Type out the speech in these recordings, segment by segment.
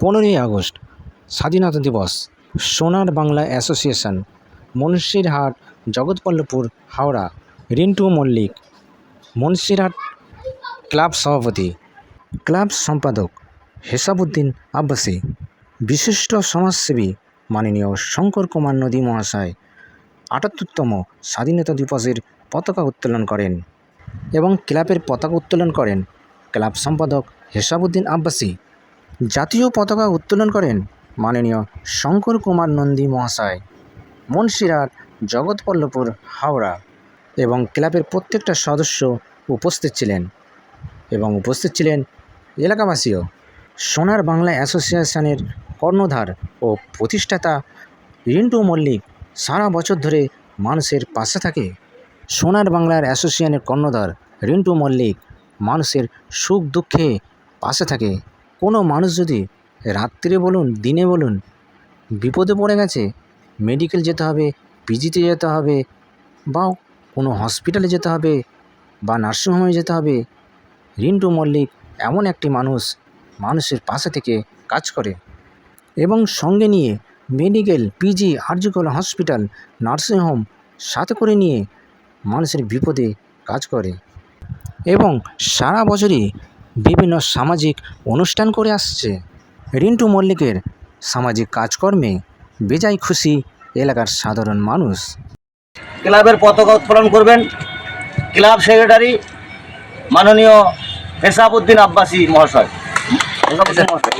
পনেরোই আগস্ট, স্বাধীনতা দিবস, সোনার বাংলা অ্যাসোসিয়েশন, মুন্সিরহাট জগৎবল্লভপুর হাওড়া, রিন্টু মল্লিক, মুন্সিরহাট ক্লাব সভাপতি, ক্লাব সম্পাদক হেসাবুদ্দিন আব্বাসী, বিশিষ্ট সমাজসেবী মাননীয় শঙ্কর কুমার নদী মহাশয়, আটাত্তরতম স্বাধীনতা দিবসের পতাকা উত্তোলন করেন এবং ক্লাবের পতাকা উত্তোলন করেন ক্লাব সম্পাদক হেসাবুদ্দিন আব্বাসী। জাতীয় পতাকা উত্তোলন করেন মাননীয় শঙ্কর কুমার নন্দী মহাশয়, মুন্সিরহাট জগৎবল্লভপুর হাওড়া এবং ক্লাবের প্রত্যেকটা সদস্য উপস্থিত ছিলেন এবং উপস্থিত ছিলেন এলাকাবাসীও। সোনার বাংলা অ্যাসোসিয়েশনের কর্ণধার ও প্রতিষ্ঠাতা রিন্টু মল্লিক সারা বছর ধরে মানুষের পাশে থাকে। সোনার বাংলার অ্যাসোসিয়েশনের কর্ণধার রিন্টু মল্লিক মানুষের সুখ দুঃখে পাশে থাকে। কোনো মানুষ যদি রাত্রে বলুন, দিনে বলুন, বিপদে পড়ে গেছে মেডিকেল যেতে হবে পিজিতে যেতে হবে, বা কোনো হসপিটালে যেতে হবে, বা নার্সিংহোমে যেতে হবে রিন্টু মল্লিক এমন একটি মানুষ মানুষের পাশে থেকে কাজ করে। এবং সঙ্গে নিয়ে medical PG RG Kar hospital nursing home সাথে করে নিয়ে মানুষের বিপদে কাজ করে। এবং সারা বছরই বিভিন্ন সামাজিক অনুষ্ঠান করে আসছে। রিন্টু মল্লিকের সামাজিক কাজকর্মে বেজায় খুশি এলাকার সাধারণ মানুষ। ক্লাবের পতাকা উত্তোলন করবেন ক্লাব সেক্রেটারি মাননীয় হেসাবুদ্দিন আব্বাসী মহাশয়। মহাশয়।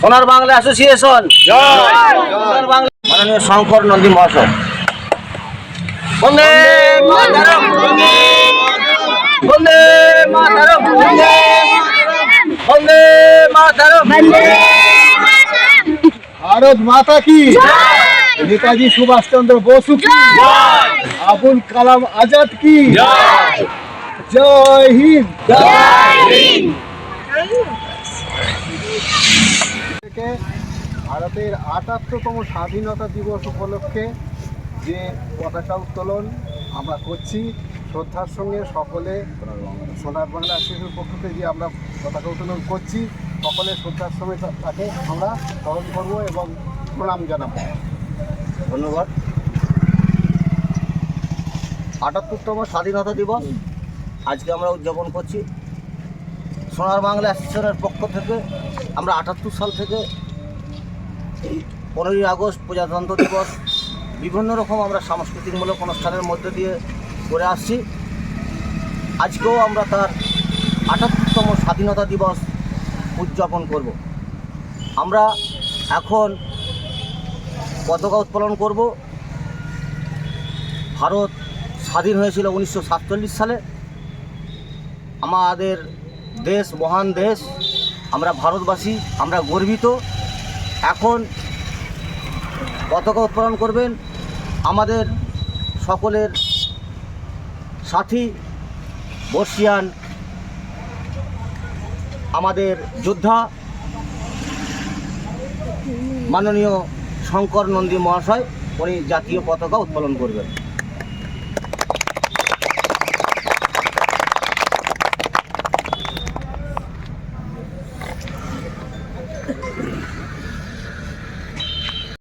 সোনার বাংলা সোনার অ্যাসোসিয়েশন। সোনার বাংলা মাননীয় শঙ্কর নন্দী মহাশয়। বন্দে মাতরম। বন্দে মাতরম। বন্দে মাতরম। ভারত মাতা কি? নেতাজি সুভাষচন্দ্র বসু কি? আবুল কালাম আজাদ কি? জয় হিন্দ। থেকে ভারতের আটাত্তরতম স্বাধীনতা দিবস উপলক্ষে যে পতাকা উত্তোলন আমরা করছি, শ্রদ্ধার সঙ্গে সকলে, সোনার বাংলা শিশুর পক্ষ থেকে যে আমরা পতাকা উত্তোলন করছি, সকলে শ্রদ্ধার সঙ্গে তাকে আমরা স্মরণ করব এবং প্রণাম জানাব। ধন্যবাদ। আটাত্তরতম স্বাধীনতা দিবস আজকে আমরা উদযাপন করছি। সোনার বাংলা অ্যাসোসিয়েশনের পক্ষ থেকে আমরা আটাত্তর সাল থেকে এই পনেরোই আগস্ট প্রজাতন্ত্র দিবস, বিভিন্ন রকম আমরা সাংস্কৃতিকমূলক অনুষ্ঠানের মধ্যে দিয়ে করে আসছি। আজকেও আমরা তার আটাত্তরতম স্বাধীনতা দিবস উদযাপন করব। আমরা এখন পতাকা উত্তোলন করব। ভারত স্বাধীন হয়েছিল উনিশশো সাতচল্লিশ সালে। আমাদের দেশ, মহান দেশ, আমরা ভারতবাসী, আমরা গর্বিত। এখন পতাকা উত্তোলন করবেন আমাদের সকলের সাথী, বর্ষিয়ান, আমাদের যোদ্ধা, মাননীয় শঙ্কর নন্দী মহাশয়, উনি জাতীয় পতাকা উত্তোলন করবেন।